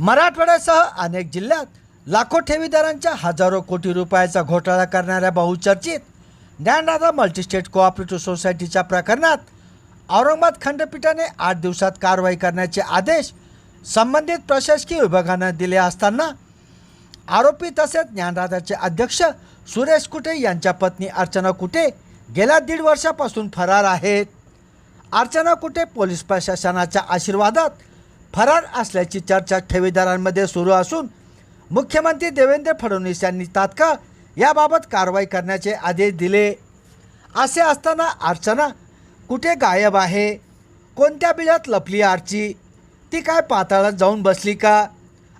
मराठवाड्यासह अनेक जिल्ह्यात लाखो ठेवीदारांच्या हजारो कोटी रुपयाचा घोटाळा करणाऱ्या बहुचर्चित ज्ञानदादा मल्टीस्टेट कोऑपरेटिव्ह सोसायटीच्या प्रकरणात औरंगाबाद खंडपीठाने आठ दिवसात कारवाई करण्याचे आदेश संबंधित प्रशासकीय विभागानं दिले असताना आरोपी तसेच ज्ञानदादाचे अध्यक्ष सुरेश कुटे यांच्या पत्नी अर्चना कुटे गेल्या दीड वर्षापासून फरार आहेत. अर्चना कुटे पोलीस प्रशासनाच्या आशीर्वादात फरार असल्याची चर्चा ठेवीदारांमध्ये सुरू असून मुख्यमंत्री देवेंद्र फडणवीस यांनी तात्काळ याबाबत कारवाई करण्याचे आदेश दिले. असे असताना अर्चना कुठे गायब आहे? कोणत्या बिळात लपली आरची? ती काय पाताळात जाऊन बसली का?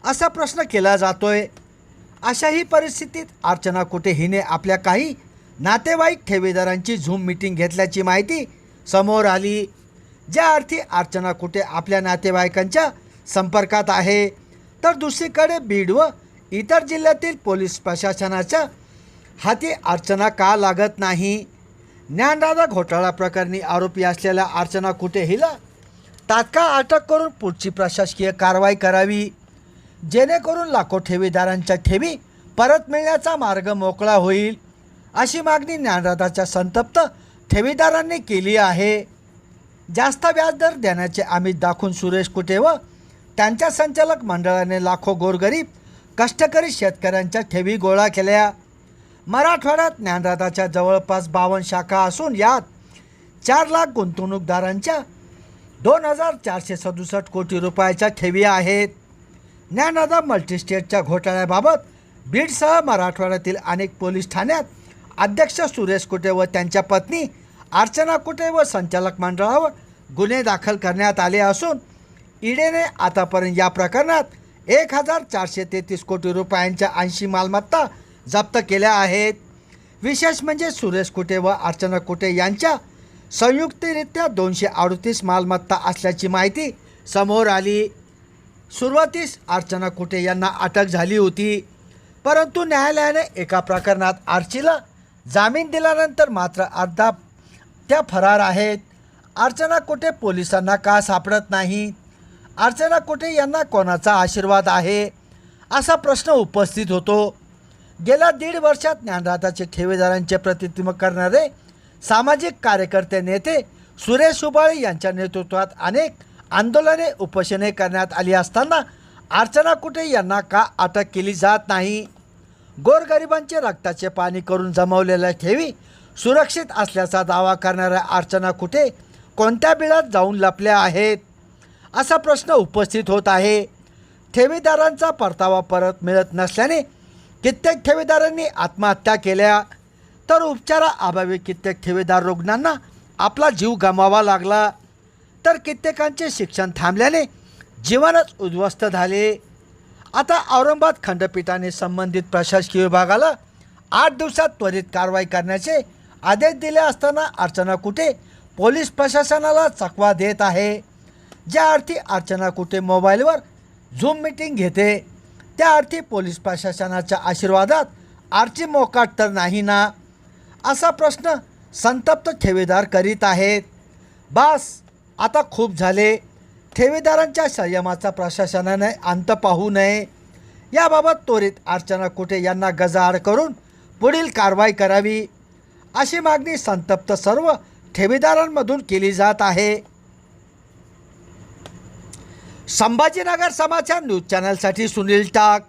असा प्रश्न केला जातोय. अशाही परिस्थितीत अर्चना कुठे हिने आपल्या काही नातेवाईक ठेवीदारांची झूम मीटिंग घेतल्याची माहिती समोर आली. ज्या अर्थी अर्चना कुठे आपल्या नातेवाईकांच्या संपर्कात आहे तर दुसरीकडे बीड व इतर जिल्ह्यातील पोलीस प्रशासनाच्या हाती अर्चना का लागत नाही? ज्ञानदादा घोटाळा प्रकरणी आरोपी असलेल्या अर्चना कुठे हिला? तात्काळ अटक करून पुढची प्रशासकीय कारवाई करावी जेणेकरून लाखो ठेवीदारांच्या ठेवी परत मिळण्याचा मार्ग मोकळा होईल अशी मागणी ज्ञानदादाच्या संतप्त ठेवीदारांनी केली आहे. जास्त व्याजदर देण्याचे आमिष दाखवून सुरेश कुटे व त्यांच्या संचालक मंडळाने लाखो गोरगरीब कष्टकरी शेतकऱ्यांच्या ठेवी गोळा केल्या. मराठवाड्यात ज्ञानदादाच्या जवळपास बावन्न शाखा असून यात चार लाख गुंतवणूकदारांच्या दोन हजार चारशे सदुसष्ट कोटी रुपयाच्या ठेवी आहेत. ज्ञानदादा मल्टीस्टेटच्या घोटाळ्याबाबत बीडसह मराठवाड्यातील अनेक पोलीस ठाण्यात अध्यक्ष सुरेश कुटे व त्यांच्या पत्नी अर्चना कुटे व संचालक मंडळावर गुन्हे दाखल करण्यात आले असून ईडेने आतापर्यंत या प्रकरणात एक हजार चारशे तेहतीस कोटी रुपयांच्या ऐंशी मालमत्ता जप्त केल्या आहेत. विशेष म्हणजे सुरेश कुटे व अर्चना कुटे यांच्या संयुक्तरित्या दोनशे अडतीस मालमत्ता असल्याची माहिती समोर आली. सुरुवातीस अर्चना कुटे यांना अटक झाली होती. परंतु न्यायालयाने एका प्रकरणात आर्चीला जामीन दिल्यानंतर मात्र अर्धा त्या फरार आहेत. अर्चना कुटे पोलिसांना का सापडत नाही? अर्चना कुटे यांना कोणाचा आशीर्वाद आहे? असा प्रश्न उपस्थित होतो. गेल्या दीड वर्षात ज्ञानदाताचे ठेवीदारांचे प्रतिनिधित्व करणारे सामाजिक कार्यकर्ते नेते सुरेश सुबाळे यांच्या नेतृत्वात अनेक आंदोलने उपोषणे करण्यात आली असताना अर्चना कुटे यांना का अटक केली जात नाही? गोरगरिबांचे रक्ताचे पाणी करून जमवलेल्या ठेवी सुरक्षित असल्याचा दावा करणाऱ्या अर्चना कुठे? कोणत्या बिळात जाऊन लपल्या आहेत? असा प्रश्न उपस्थित होत आहे. ठेवीदारांचा परतावा परत मिळत नसल्याने कित्येक ठेवीदारांनी आत्महत्या केल्या. तर उपचाराअभावी कित्येक ठेवीदार रुग्णांना आपला जीव गमावा लागला. तर कित्येकांचे शिक्षण थांबल्याने जीवनच उद्ध्वस्त झाले. आता औरंगाबाद खंडपीठाने संबंधित प्रशासकीय विभागाला आठ दिवसात त्वरित कारवाई करण्याचे आदेश दिले असताना अर्चना कुठे? पोलीस प्रशासनाला चकवा देत आहे. ज्या अर्थी अर्चना कुठे मोबाईलवर झूम मीटिंग घेते त्या अर्थी पोलीस प्रशासनाच्या आशीर्वादात आरची मोकाट तर नाही ना? असा प्रश्न संतप्त ठेवीदार करीत आहेत. बास आता खूप झाले. ठेवीदारांच्या संयमाचा प्रशासनाने अंत पाहू नये. याबाबत त्वरित अर्चना कुठे यांना गजाआड करून पुढील कारवाई करावी. अशी मागणी संतप्त सर्व ठेवीदारांमधून केली जात आहे. संभाजीनगर समाचार न्यूज चॅनलसाठी सुनील टाक.